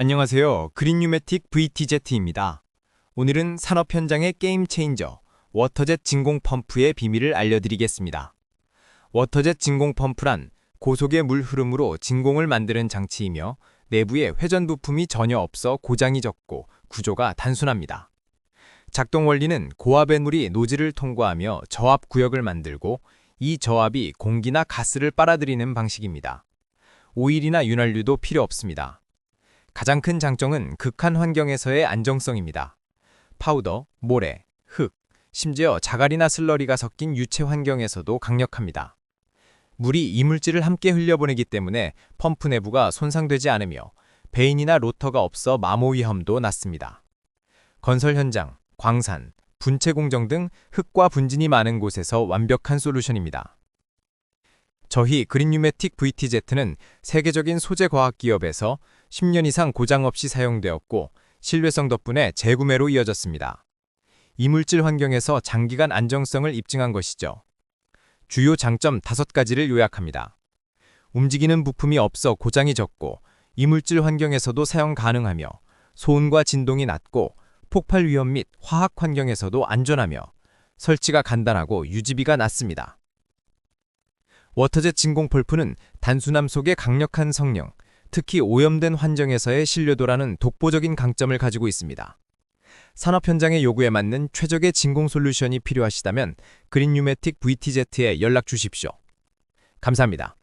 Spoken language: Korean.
안녕하세요. 그린뉴매틱 VTZ입니다. 오늘은 산업 현장의 게임 체인저, 워터젯 진공 펌프의 비밀을 알려드리겠습니다. 워터젯 진공 펌프란 고속의 물 흐름으로 진공을 만드는 장치이며 내부에 회전 부품이 전혀 없어 고장이 적고 구조가 단순합니다. 작동 원리는 고압의 물이 노즐을 통과하며 저압 구역을 만들고 이 저압이 공기나 가스를 빨아들이는 방식입니다. 오일이나 윤활유도 필요 없습니다. 가장 큰 장점은 극한 환경에서의 안정성입니다. 파우더, 모래, 흙, 심지어 자갈이나 슬러리가 섞인 유체 환경에서도 강력합니다. 물이 이물질을 함께 흘려보내기 때문에 펌프 내부가 손상되지 않으며 베인이나 로터가 없어 마모 위험도 낮습니다. 건설 현장, 광산, 분체 공정 등 흙과 분진이 많은 곳에서 완벽한 솔루션입니다. 저희 그린뉴매틱 VTZ는 세계적인 소재 과학 기업에서 10년 이상 고장 없이 사용되었고 신뢰성 덕분에 재구매로 이어졌습니다. 이물질 환경에서 장기간 안정성을 입증한 것이죠. 주요 장점 5가지를 요약합니다. 움직이는 부품이 없어 고장이 적고 이물질 환경에서도 사용 가능하며 소음과 진동이 낮고 폭발 위험 및 화학 환경에서도 안전하며 설치가 간단하고 유지비가 낮습니다. 워터젯 진공 펄프는 단순함 속에 강력한 성능, 특히 오염된 환경에서의 신뢰도라는 독보적인 강점을 가지고 있습니다. 산업 현장의 요구에 맞는 최적의 진공 솔루션이 필요하시다면 그린뉴매틱 VTZ에 연락 주십시오. 감사합니다.